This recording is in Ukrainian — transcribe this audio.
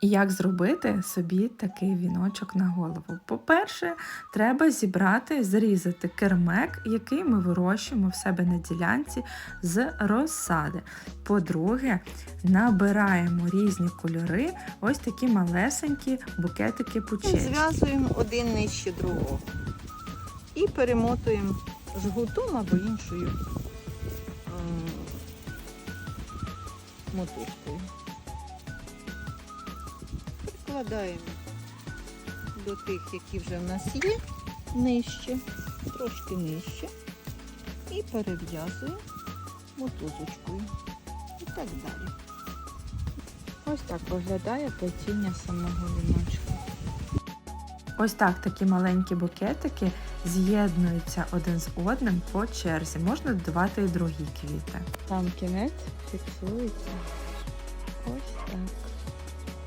Як зробити собі такий віночок на голову? По-перше, треба зібрати, зрізати кермек, який ми вирощуємо в себе на ділянці з розсади. По-друге, набираємо різні кольори, ось такі малесенькі букетики пучечки. Зв'язуємо один нижче другого. І перемотуємо жгутом або іншою м, мотузкою. До тих, які вже в нас є, нижче, трошки нижче. І перев'язуємо мотузочкою. І так далі. Ось так виглядає плетіння самого віночка. Ось так такі маленькі букетики з'єднуються один з одним по черзі. Можна додавати і другі квіти. Там кінець фіксується.